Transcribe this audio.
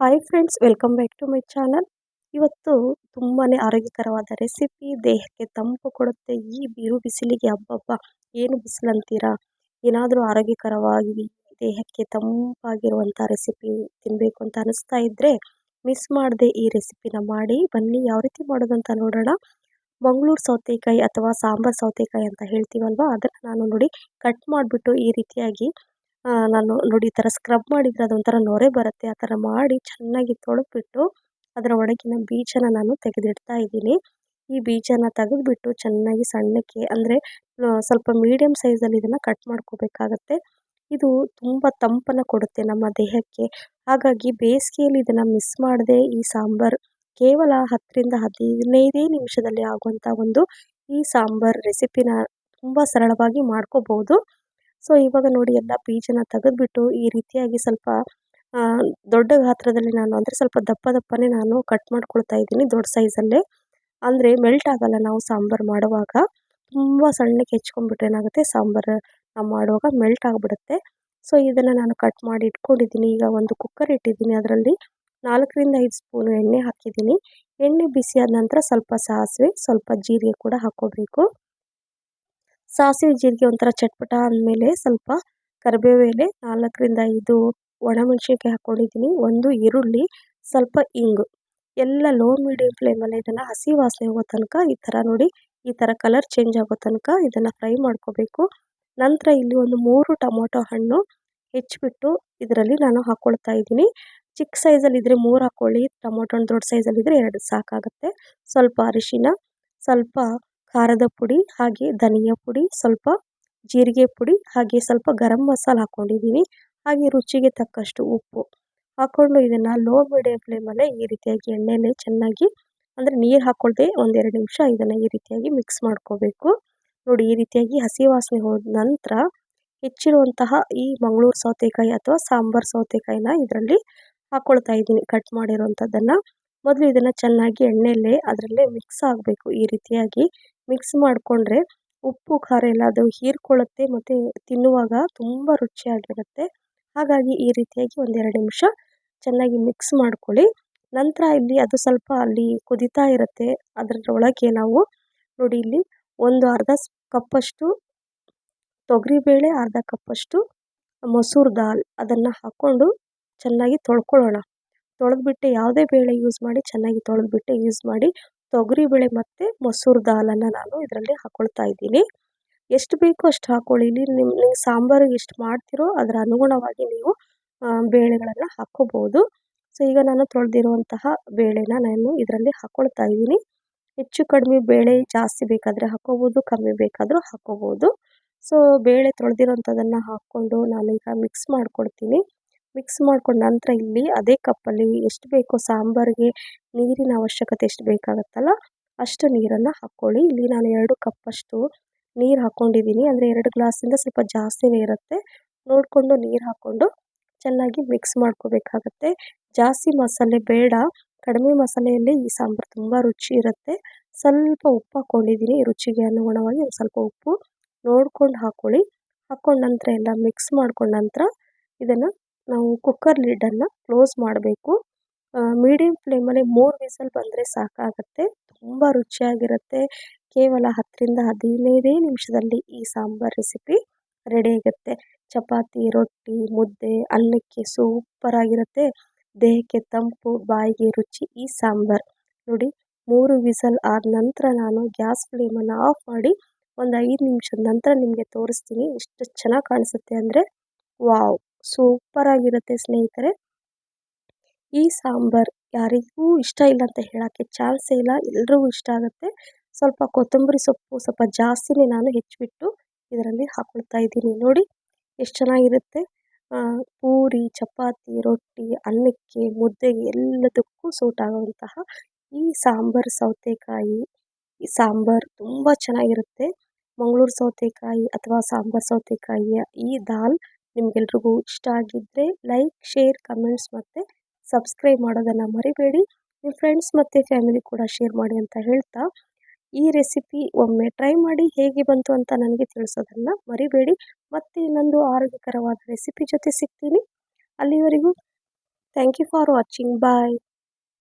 Hi friends welcome back to my channel ಇವತ್ತು ತುಂಬಾ ಆರೋಗ್ಯಕರವಾದ ರೆಸಿಪಿ ದೇಹಕ್ಕೆ ತಂಪು ಕೊಡುತ್ತೆ. ಈ ಬಿರು ಬಿಸಿಲಿಗೆ ಹಬ್ಬಬ್ಬ ಏನು ಬಿಸಿಲು ಏನಾದರೂ ಆರೋಗ್ಯಕರವಾಗಿ ದೇಹಕ್ಕೆ ತಂಪಾಗಿರುವಂಥ ರೆಸಿಪಿ ತಿನ್ನಬೇಕು ಅಂತ ಅನಿಸ್ತಾ ಇದ್ದರೆ ಮಿಸ್ ಮಾಡದೆ ಈ ರೆಸಿಪಿನ ಮಾಡಿ, ಬನ್ನಿ ಯಾವ ರೀತಿ ಮಾಡೋದು ಅಂತ ನೋಡೋಣ. ಮಂಗಳೂರು ಸೌತೆಕಾಯಿ ಅಥವಾ ಸಾಂಬಾರು ಸೌತೆಕಾಯಿ ಅಂತ ಹೇಳ್ತೀವಲ್ವ? ಅದನ್ನು ನಾನು ನೋಡಿ ಕಟ್ ಮಾಡಿಬಿಟ್ಟು ಈ ರೀತಿಯಾಗಿ ನಾನು ನೋಡಿ ಈ ಥರ ಸ್ಕ್ರಬ್ ಮಾಡಿದರೆ ಅದೊಂಥರ ನೊರೆ ಬರುತ್ತೆ. ಆ ಥರ ಮಾಡಿ ಚೆನ್ನಾಗಿ ತೊಳೆದ್ಬಿಟ್ಟು ಅದರ ಒಳಗಿನ ಬೀಜನ ನಾನು ತೆಗೆದಿಡ್ತಾ ಇದ್ದೀನಿ. ಈ ಬೀಜನ ತೆಗೆದ್ಬಿಟ್ಟು ಚೆನ್ನಾಗಿ ಸಣ್ಣಕ್ಕೆ ಅಂದರೆ ಸ್ವಲ್ಪ ಮೀಡಿಯಮ್ ಸೈಜಲ್ಲಿ ಇದನ್ನು ಕಟ್ ಮಾಡ್ಕೋಬೇಕಾಗತ್ತೆ. ಇದು ತುಂಬ ತಂಪನ್ನು ಕೊಡುತ್ತೆ ನಮ್ಮ ದೇಹಕ್ಕೆ. ಹಾಗಾಗಿ ಬೇಸಿಗೆಯಲ್ಲಿ ಇದನ್ನು ಮಿಸ್ ಮಾಡದೆ ಈ ಸಾಂಬಾರು ಕೇವಲ ಹತ್ತರಿಂದ ಹದಿನೈದೇ ನಿಮಿಷದಲ್ಲಿ ಆಗುವಂಥ ಒಂದು ಈ ಸಾಂಬಾರು ರೆಸಿಪಿನ ತುಂಬ ಸರಳವಾಗಿ ಮಾಡ್ಕೋಬೋದು ಸೊ, ಇವಾಗ ನೋಡಿ ಎಲ್ಲ ಬೀಜನ ತೆಗೆದ್ಬಿಟ್ಟು ಈ ರೀತಿಯಾಗಿ ಸ್ವಲ್ಪ ದೊಡ್ಡ ಗಾತ್ರದಲ್ಲಿ ನಾನು ಅಂದರೆ ಸ್ವಲ್ಪ ದಪ್ಪ ದಪ್ಪನೇ ನಾನು ಕಟ್ ಮಾಡ್ಕೊಳ್ತಾ ಇದ್ದೀನಿ ದೊಡ್ಡ ಸೈಜಲ್ಲೇ ಅಂದರೆ ಮೆಲ್ಟ್ ಆಗಲ್ಲ ನಾವು ಸಾಂಬಾರು ಮಾಡುವಾಗ. ತುಂಬ ಸಣ್ಣಕ್ಕೆ ಹೆಚ್ಕೊಂಡ್ಬಿಟ್ರೆ ಏನಾಗುತ್ತೆ? ಸಾಂಬಾರು ನಾವು ಮಾಡುವಾಗ ಮೆಲ್ಟ್ ಆಗಿಬಿಡುತ್ತೆ. ಸೊ, ಇದನ್ನು ನಾನು ಕಟ್ ಮಾಡಿ ಇಟ್ಕೊಂಡಿದ್ದೀನಿ. ಈಗ ಒಂದು ಕುಕ್ಕರ್ ಇಟ್ಟಿದ್ದೀನಿ ಅದರಲ್ಲಿ. ನಾಲ್ಕರಿಂದ ಐದು ಸ್ಪೂನು ಎಣ್ಣೆ ಹಾಕಿದ್ದೀನಿ. ಎಣ್ಣೆ ಬಿಸಿಯಾದ ನಂತರ ಸ್ವಲ್ಪ ಸಾಸಿವೆ, ಸ್ವಲ್ಪ ಜೀರಿಗೆ ಕೂಡ ಹಾಕ್ಕೋಬೇಕು. ಸಾಸಿವೆ ಜೀರಿಗೆ ಒಂಥರ ಚಟ್ಪಟ ಅಂದಮೇಲೆ ಸ್ವಲ್ಪ ಕರಿಬೇವು ಎಲೆ ನಾಲ್ಕರಿಂದ ಐದು ಒಣಮೆಣ್ಸಿನ್ಕಾಯಿ ಹಾಕ್ಕೊಂಡಿದ್ದೀನಿ ಒಂದು ಈರುಳ್ಳಿ, ಸ್ವಲ್ಪ ಇಂಗು. ಎಲ್ಲ ಲೋ ಮೀಡಿಯಂ ಫ್ಲೇಮಲ್ಲಿ ಇದನ್ನು ಹಸಿ ವಾಸನೆ ಹೋಗೋ ತನಕ ಈ ಥರ ನೋಡಿ, ಈ ಥರ ಕಲರ್ ಚೇಂಜ್ ಆಗೋ ತನಕ ಇದನ್ನು ಫ್ರೈ ಮಾಡ್ಕೋಬೇಕು. ನಂತರ ಇಲ್ಲಿ ಒಂದು ಮೂರು ಟೊಮೊಟೊ ಹಣ್ಣು ಹೆಚ್ಚಿಬಿಟ್ಟು ಇದರಲ್ಲಿ ನಾನು ಹಾಕ್ಕೊಳ್ತಾ ಇದ್ದೀನಿ. ಚಿಕ್ಕ ಸೈಜಲ್ಲಿ ಇದ್ದರೆ ಮೂರು ಹಾಕ್ಕೊಳ್ಳಿ ಟೊಮೊಟೊ ಹಣ್ಣು ದೊಡ್ಡ ಸೈಜಲ್ಲಿದ್ದರೆ ಎರಡು ಸಾಕಾಗುತ್ತೆ. ಸ್ವಲ್ಪ ಅರಿಶಿನ, ಸ್ವಲ್ಪ ಖಾರದ ಪುಡಿ ಹಾಗೆ ಧನಿಯಾ ಪುಡಿ, ಸ್ವಲ್ಪ ಜೀರಿಗೆ ಪುಡಿ ಹಾಗೆ ಸ್ವಲ್ಪ ಗರಂ ಮಸಾಲ ಹಾಕ್ಕೊಂಡಿದ್ದೀನಿ ಹಾಗೆ ರುಚಿಗೆ ತಕ್ಕಷ್ಟು ಉಪ್ಪು ಹಾಕ್ಕೊಂಡು ಇದನ್ನು ಲೋ ಮೀಡಿಯಮ್ ಫ್ಲೇಮಲ್ಲೇ ಈ ರೀತಿಯಾಗಿ ಎಣ್ಣೆಯಲ್ಲಿ ಚೆನ್ನಾಗಿ ಅಂದರೆ ನೀರು ಹಾಕ್ಕೊಳ್ದೆ ಒಂದೆರಡು ನಿಮಿಷ ಇದನ್ನು ಈ ರೀತಿಯಾಗಿ ಮಿಕ್ಸ್ ಮಾಡ್ಕೋಬೇಕು. ನೋಡಿ ಈ ರೀತಿಯಾಗಿ ಹಸಿ ವಾಸನೆ ಹೋದ ನಂತರ ಹೆಚ್ಚಿರುವಂತಹ ಈ ಮಂಗಳೂರು ಸೌತೆಕಾಯಿ ಅಥವಾ ಸಾಂಬಾರು ಸೌತೆಕಾಯಿನ ಇದರಲ್ಲಿ ಹಾಕ್ಕೊಳ್ತಾ ಇದ್ದೀನಿ ಕಟ್ ಮಾಡಿರೋವಂಥದ್ದನ್ನು ಮೊದಲು ಇದನ್ನು ಚೆನ್ನಾಗಿ ಎಣ್ಣೆಯಲ್ಲೇ ಅದರಲ್ಲೇ ಮಿಕ್ಸ್ ಆಗಬೇಕು ಈ ರೀತಿಯಾಗಿ. ಮಿಕ್ಸ್ ಮಾಡಿಕೊಂಡ್ರೆ ಉಪ್ಪು, ಖಾರ ಎಲ್ಲ ಅದು ಹೀರ್ಕೊಳ್ಳುತ್ತೆ ಮತ್ತು ತಿನ್ನುವಾಗ ತುಂಬ ರುಚಿಯಾಗಿರುತ್ತೆ. ಹಾಗಾಗಿ ಈ ರೀತಿಯಾಗಿ ಒಂದೆರಡು ನಿಮಿಷ ಚೆನ್ನಾಗಿ ಮಿಕ್ಸ್ ಮಾಡ್ಕೊಳ್ಳಿ. ನಂತರ ಇಲ್ಲಿ ಅದು ಸ್ವಲ್ಪ ಅಲ್ಲಿ ಕುದಿತಾ ಇರುತ್ತೆ. ಅದರೊಳಗೆ ನಾವು ನೋಡಿ ಇಲ್ಲಿ ಒಂದು ಅರ್ಧ ಕಪ್ಪಷ್ಟು ತೊಗರಿಬೇಳೆ, ಅರ್ಧ ಕಪ್ಪಷ್ಟು ಮೊಸರು ದಾಲ್ ಅದನ್ನು ಹಾಕ್ಕೊಂಡು ಚೆನ್ನಾಗಿ ತೊಳ್ಕೊಳ್ಳೋಣ. ತೊಳೆದ್ಬಿಟ್ಟು ಯಾವುದೇ ಬೇಳೆ ಯೂಸ್ ಮಾಡಿ ಚೆನ್ನಾಗಿ ತೊಳೆದ್ಬಿಟ್ಟು ಯೂಸ್ ಮಾಡಿ ತೊಗರಿಬೇಳೆ ಮತ್ತು ಮೊಸರು ದಾಲನ್ನು ನಾನು ಇದರಲ್ಲಿ ಹಾಕ್ಕೊಳ್ತಾ ಇದ್ದೀನಿ. ಎಷ್ಟು ಬೇಕೋ ಅಷ್ಟು ಹಾಕ್ಕೊಳ್ಳಿ ಇಲ್ಲಿ ನಿಮ್ಮ ನೀವು ಸಾಂಬಾರಿಗೆ ಎಷ್ಟು ಮಾಡ್ತೀರೋ ಅದರ ಅನುಗುಣವಾಗಿ ನೀವು ಬೇಳೆಗಳನ್ನು ಹಾಕ್ಕೋಬೋದು ಸೊ, ಈಗ ನಾನು ತೊಳೆದಿರುವಂತಹ ಬೇಳೆನ ನಾನು ಇದರಲ್ಲಿ ಹಾಕ್ಕೊಳ್ತಾ ಇದ್ದೀನಿ. ಹೆಚ್ಚು ಕಡಿಮೆ ಬೇಳೆ ಜಾಸ್ತಿ ಬೇಕಾದರೆ ಹಾಕ್ಕೋಬೋದು ಕಮ್ಮಿ ಬೇಕಾದರೂ ಹಾಕ್ಕೋಬೋದು ಸೊ, ಬೇಳೆ ತೊಳೆದಿರೋಂಥದ್ದನ್ನು ಹಾಕ್ಕೊಂಡು ನಾನೀಗ ಮಿಕ್ಸ್ ಮಾಡ್ಕೊಳ್ತೀನಿ. ಮಿಕ್ಸ್ ಮಾಡ್ಕೊಂಡ ನಂತರ ಇಲ್ಲಿ ಅದೇ ಕಪ್ಪಲ್ಲಿ ಎಷ್ಟು ಬೇಕೋ ಸಾಂಬಾರಿಗೆ ನೀರಿನ ಅವಶ್ಯಕತೆ ಎಷ್ಟು ಬೇಕಾಗುತ್ತಲ್ಲ ಅಷ್ಟು ನೀರನ್ನು ಹಾಕ್ಕೊಳ್ಳಿ ಇಲ್ಲಿ ನಾನು ಎರಡು ಕಪ್ಪಷ್ಟು ನೀರು ಹಾಕ್ಕೊಂಡಿದ್ದೀನಿ ಅಂದರೆ ಎರಡು ಗ್ಲಾಸಿಂದ ಸ್ವಲ್ಪ ಜಾಸ್ತಿನೇ ಇರುತ್ತೆ. ನೋಡಿಕೊಂಡು ನೀರು ಹಾಕ್ಕೊಂಡು ಚೆನ್ನಾಗಿ ಮಿಕ್ಸ್ ಮಾಡ್ಕೋಬೇಕಾಗತ್ತೆ. ಜಾಸ್ತಿ ಮಸಾಲೆ ಬೇಡ. ಕಡಿಮೆ ಮಸಾಲೆಯಲ್ಲಿ ಈ ಸಾಂಬಾರು ತುಂಬ ರುಚಿ ಇರುತ್ತೆ. ಸ್ವಲ್ಪ ಉಪ್ಪು ಹಾಕ್ಕೊಂಡಿದ್ದೀನಿ ರುಚಿಗೆ ಅನುಗುಣವಾಗಿ ಒಂದು ಸ್ವಲ್ಪ ಉಪ್ಪು ನೋಡ್ಕೊಂಡು ಹಾಕ್ಕೊಳ್ಳಿ ಹಾಕ್ಕೊಂಡ ನಂತರ ಎಲ್ಲ ಮಿಕ್ಸ್ ಮಾಡ್ಕೊಂಡ ನಂತರ ಇದನ್ನು ನಾವು ಕುಕ್ಕರ್ ಲಿಡ್ಡನ್ನು ಕ್ಲೋಸ್ ಮಾಡಬೇಕು. ಮೀಡಿಯಮ್ ಫ್ಲೇಮಲ್ಲಿ ಮೂರು ವಿಸಲ್ ಬಂದರೆ ಸಾಕಾಗುತ್ತೆ. ತುಂಬ ರುಚಿಯಾಗಿರುತ್ತೆ. ಕೇವಲ ಹತ್ತರಿಂದ ಹದಿನೈದೇ ನಿಮಿಷದಲ್ಲಿ ಈ ಸಾಂಬಾರ್ ರೆಸಿಪಿ ರೆಡಿ ಆಗುತ್ತೆ. ಚಪಾತಿ, ರೊಟ್ಟಿ, ಮುದ್ದೆ, ಅನ್ನಕ್ಕೆ ಸೂಪರಾಗಿರುತ್ತೆ ದೇಹಕ್ಕೆ ತಂಪು, ಬಾಯಿಗೆ ರುಚಿ, ಈ ಸಾಂಬಾರ್. ನೋಡಿ, ಮೂರು ವಿಸಲ್ ಆದ ನಂತರ ನಾನು ಗ್ಯಾಸ್ ಫ್ಲೇಮನ್ನು ಆಫ್ ಮಾಡಿ ಒಂದು ಐದು ನಿಮಿಷದ ನಂತರ ನಿಮಗೆ ತೋರಿಸ್ತೀನಿ. ಎಷ್ಟು ಚೆನ್ನಾಗಿ ಕಾಣಿಸುತ್ತೆ ಅಂದರೆ, ವಾವ್! ಸೂಪರಾಗಿರುತ್ತೆ ಸ್ನೇಹಿತರೆ. ಈ ಸಾಂಬಾರು ಯಾರಿಗೂ ಇಷ್ಟ ಇಲ್ಲ ಅಂತ ಹೇಳೋಕ್ಕೆ ಚಾನ್ಸೇ ಇಲ್ಲ. ಎಲ್ರಿಗೂ ಇಷ್ಟ ಆಗುತ್ತೆ. ಸ್ವಲ್ಪ ಕೊತ್ತಂಬರಿ ಸೊಪ್ಪು ಸ್ವಲ್ಪ ಜಾಸ್ತಿನೇ ನಾನು ಹೆಚ್ಚಿಬಿಟ್ಟು ಇದರಲ್ಲಿ ಹಾಕ್ಕೊಳ್ತಾ ಇದ್ದೀನಿ. ನೋಡಿ ಎಷ್ಟು ಚೆನ್ನಾಗಿರುತ್ತೆ. ಪೂರಿ, ಚಪಾತಿ, ರೊಟ್ಟಿ, ಅನ್ನಕ್ಕೆ ಮುದ್ದೆಗೆ ಎಲ್ಲದಕ್ಕೂ ಸೂಟ್ ಆಗುವಂತಹ ಈ ಸಾಂಬಾರು ಸೌತೆಕಾಯಿ. ಈ ಸಾಂಬಾರು ತುಂಬ ಚೆನ್ನಾಗಿರುತ್ತೆ. ಮಂಗಳೂರು ಸೌತೆಕಾಯಿ ಅಥವಾ ಸಾಂಬಾರು ಸೌತೆಕಾಯಿಯ ಈ ದಾಲ್ ನಿಮಗೆಲ್ರಿಗೂ ಇಷ್ಟ ಆಗಿದ್ದರೆ ಲೈಕ್ ಶೇರ್ ಕಮೆಂಟ್ಸ್ ಮತ್ತು ಸಬ್ಸ್ಕ್ರೈಬ್ ಮಾಡೋದನ್ನು ಮರಿಬೇಡಿ. ನಿಮ್ಮ ಫ್ರೆಂಡ್ಸ್ ಮತ್ತು ಫ್ಯಾಮಿಲಿ ಕೂಡ ಶೇರ್ ಮಾಡಿ ಅಂತ ಹೇಳ್ತಾ, ಈ ರೆಸಿಪಿ ಒಮ್ಮೆ ಟ್ರೈ ಮಾಡಿ ಹೇಗೆ ಬಂತು ಅಂತ ನನಗೆ ತಿಳಿಸೋದನ್ನು ಮರಿಬೇಡಿ. ಮತ್ತೆ ಇನ್ನೊಂದು ಆರೋಗ್ಯಕರವಾದ ರೆಸಿಪಿ ಜೊತೆ ಸಿಗ್ತೀನಿ. ಅಲ್ಲಿವರೆಗೂ thank you for watching bye